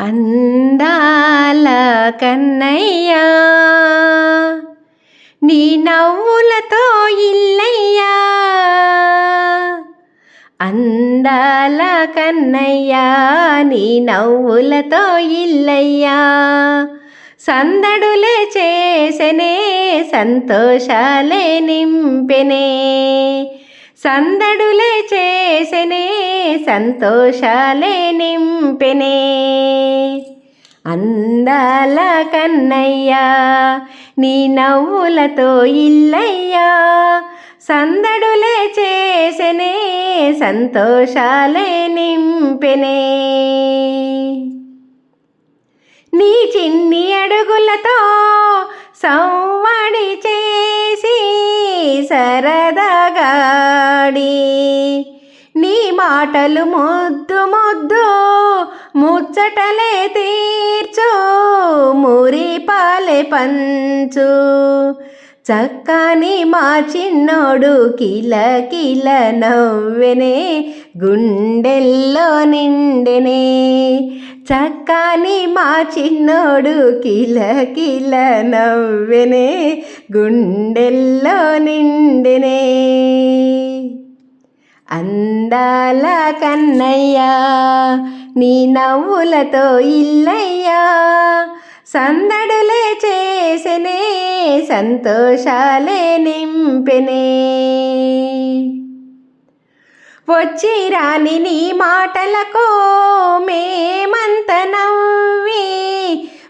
అందాల కన్నయ్యా నీ నవ్వులతో ఇల్లయ్యా. అందాల కన్నయ్యా నీ నవ్వులతో ఇల్లయ్యా. సందడులే చేసెనే సంతోషాలే నింపెనే. సందడులే చేసెనే సంతోషాలే నింపెనే. అందాల కన్నయ్యా నీ నవ్వులతో ఇల్లయ్యా. సందడులే చేసెనే సంతోషాలే నింపెనే. నీ చిన్ని అడుగులతో సవ్వడి చేసి సరదగాడి. నీ మాటలు ముద్దు ముద్దు ముచ్చటలే తీర్చు మురి పాలె పంచు. చక్కని మా చిన్నోడు కిల కిల నవ్వెనే గుండెల్లో నిండెనే. చక్కని మా చిన్నోడు కిల కిల నవ్వెనే గుండెల్లో నిండెనే. అందాల కన్నయ్యా నీ నవ్వులతో ఇల్లయ్యా. సందడులే చేసెనే సంతోషాలే నింపెనే. వచ్చి రాని నీ మాటలకు మేమంత నవ్వి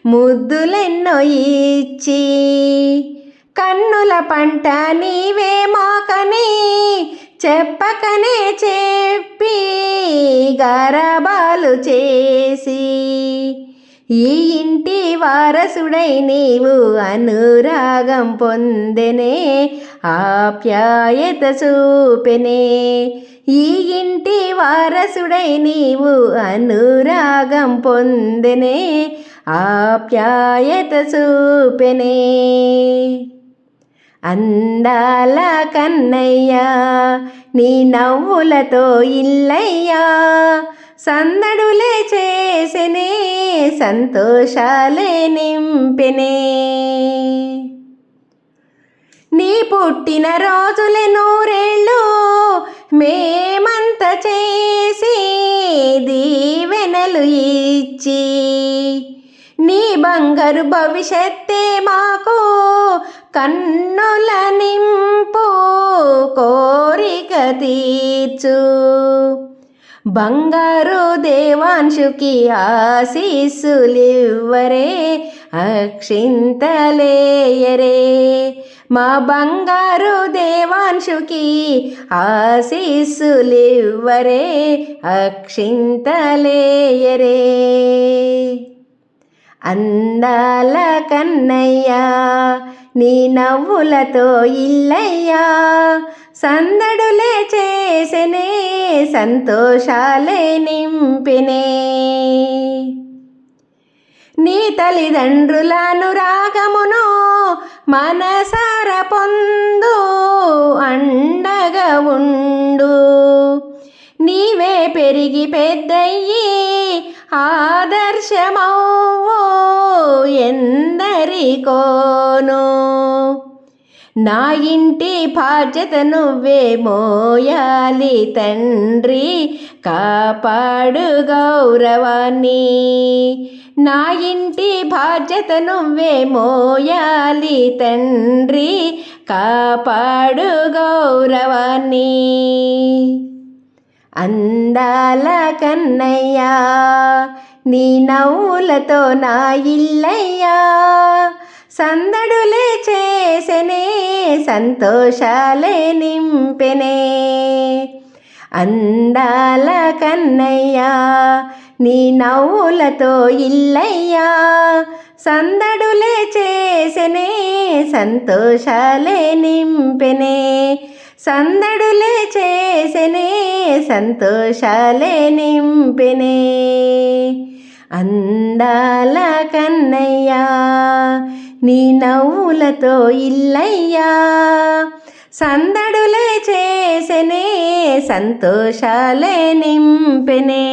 ముద్దులెన్నో ఇచ్చి కన్నుల పంట నీవే మాకని చెప్పకనే చెప్పి గరబాలు చేసి ఈ ఇంటి వారసుడై నీవు అనురాగం పొందెనే ఆప్యాయత చూపెనే. ఈ ఇంటి వారసుడై నీవు అనురాగం పొందెనే ఆప్యాయత చూపెనే. అందాల కన్నయ్యా నీ నవ్వులతో ఇల్లయ్యా సందడులే చేసెనే. సంతోషాలే నింపెనే. నీ పుట్టిన రోజులే నూరేళ్ళు మేమంత చేసి దీవెనలు ఇచ్చి నీ బంగారు భవిష్యత్తే మాకు కన్నుల నింపు కోరిక తీర్చు. బంగారు దేవాంశుకి ఆశీస్సులివ్వరే అక్షింతలేయరే. మా బంగారు దేవాంశుకి ఆశీస్సులివ్వరే అక్షింతలేయరే. అందాల కన్నయ్యా నీ నవ్వులతో ఇల్లయ్యా. సందడులే చేసెనే సంతోషాలే నింపినే. నీ తల్లిదండ్రుల అనురాగమును మనసార పొందు అండగా ఉండు. నీవే పెరిగి పెద్దయ్యి ఆదర్శమవు ఎందరికోను? నా ఇంటి బాధ్యత నువ్వే మోయాలి తండ్రి కాపాడు గౌరవాన్ని. నా ఇంటి బాధ్యత నువ్వే మోయాలి తండ్రి కాపాడు గౌరవాన్ని. అందాల కన్నయ్యా నీ నవ్వులతో నా ఇల్లయ్యా. సందడులే చేసెనే సంతోషాలే నింపెనే. అందాల కన్నయ్యా నీ నవ్వులతో ఇల్లయ్యా. సందడులే చేసెనే సంతోషాలే నింపెనే. సందడులే చేసెనే సంతోషాలే నింపెనే. అందాల కన్నయ్యా నీ నవ్వులతో ఇల్లయ్యా. సందడులే చేసనే సంతోషాలే నింపెనే.